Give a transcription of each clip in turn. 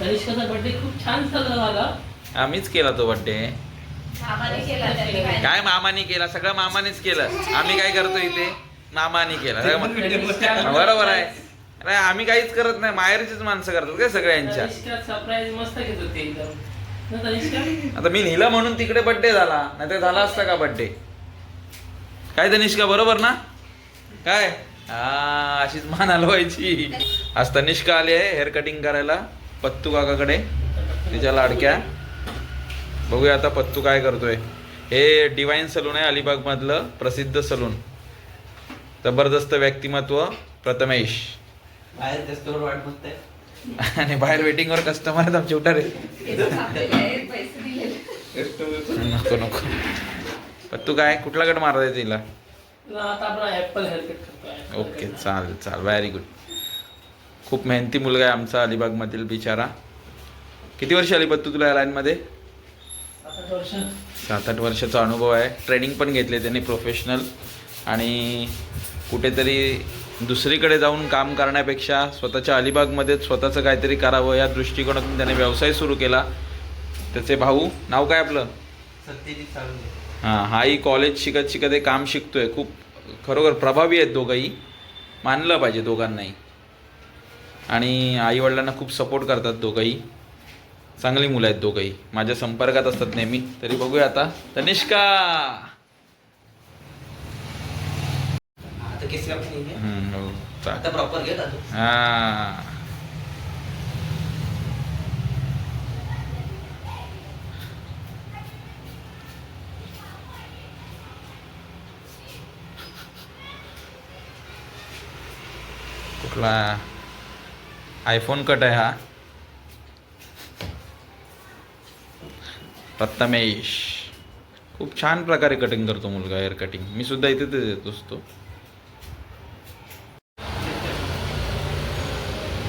तनिष्काचा birthday खूप छान साजरा झाला. आम्हीच केला तो केला त्यांनी काय काय मामाने केला? सगळं मामानेच केलं. आम्ही काय करतो इथे? मामाने केला. सगळं बरोबर आहे. अरे आम्ही काहीच करत नाही. माहेरचीच माणसं करतात काय सगळ्यांच्या? तनिष्का सरप्राईज मस्त घेत होती एकदम. ना तनिष्का आता मी नेलं म्हणून तिकडे बड्डे झाला. नाही तर झाला असता का बड्डे काय तनिष्का बरोबर ना? काय? हा अशीच मान हलवायची. आज तनिष्का आली आहे हेअर कटिंग करायला. पत्तू काकाकडे. तिच्या लाडक्या. बघूया आता पत्तू काय करतोय. हे डिवाइन सलून आहे अलिबाग मधलं प्रसिद्ध सलून जबरदस्त व्यक्तिमत्व प्रथमेश. बाहेर कस्टमर वाट बघताय. आणि बाहेर वेटिंगवर कस्टमर आहेत आमचे उठारे नको नको. पत्तू काय? कुठला कट मारता तिला? कट करतोय. ओके चालेल चालेल. व्हेरी गुड खूप मेहनती मुलगा आहे आमचा अलिबागमधील बिचारा. किती वर्ष आली पत्तू तुला या लाईनमध्ये? सात आठ वर्ष. सात आठ वर्षाचा अनुभव आहे. ट्रेनिंग पण घेतले त्यांनी प्रोफेशनल. आणि कुठेतरी दुसरीकडे जाऊन काम करण्यापेक्षा स्वतःच्या अलिबागमध्येच स्वतःचं काहीतरी करावं या दृष्टिकोनातून त्याने व्यवसाय सुरू केला. त्याचे भाऊ नाव काय आपलं? हां हाही कॉलेज शिकत शिकत हे काम शिकतोय. खूप खरोखर प्रभावी आहेत दोघंही. मानलं पाहिजे दोघांनाही. आणि आईवडिलांना खूप सपोर्ट करतात दोघंही. चांगली मुलं आहेत दोघंही. माझ्या संपर्कात असतात नेहमी. तरी बघूया आता. तनिष्का हा. कुठला? आयफोन कट आहे हा. प्रथमेश खूप छान प्रकारे कटिंग करतो मुलगा हेअर कटिंग मी सुद्धा इथे येत असतो.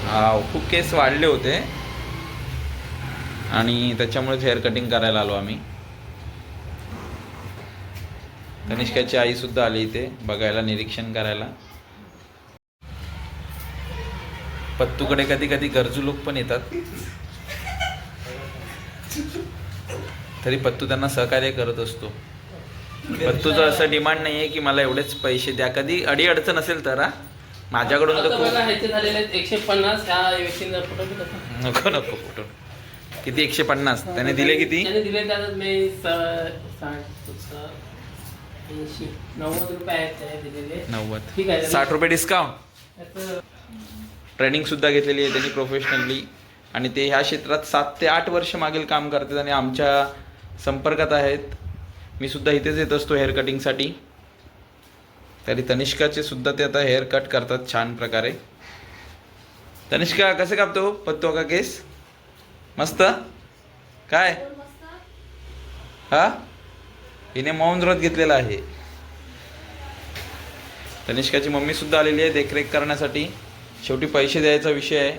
हा खूप केस वाढले होते. आणि त्याच्यामुळेच हेअर कटिंग करायला आलो आम्ही. तनिष्काची आई सुद्धा आली इथे बघायला निरीक्षण करायला. पत्तूकडे कधी कधी गरजू लोक पण येतात. तरी पत्तू त्यांना सहकार्य करत असतो. पत्तूचं असं डिमांड नाही आहे की मला एवढेच पैसे द्या. कधी अडी अडचण असेल तर हा. माझ्याकडून तर खूप एकशे पन्नास. नको नको फोटो किती? एकशे पन्नास. त्याने दिले किती? दिले नव्वद रुपये साठ रुपये डिस्काउंट ट्रेनिंगसुद्धा ट्रेनिंग सुद्धा घेतलेली आहे त्यांनी प्रोफेशनली आणि ते ह्या क्षेत्रात सात ते आठ वर्ष मागील काम करतात आणि आमच्या संपर्कात आहेत. मी सुद्धा इथेच येत असतो हेअर कटिंगसाठी तरी तनिष्काचे सुद्धा ते आता हेअर कट करतात छान प्रकारे. तनिष्का कसं कापतो पत्तो का केस? मस्त? काय? हा? हिने मौन व्रत घेतलेला आहे. तनिष्काची मम्मी सुद्धा आलेली आहे देखरेख करण्यासाठी. शेवटी पैसे द्यायचा विषय आहे.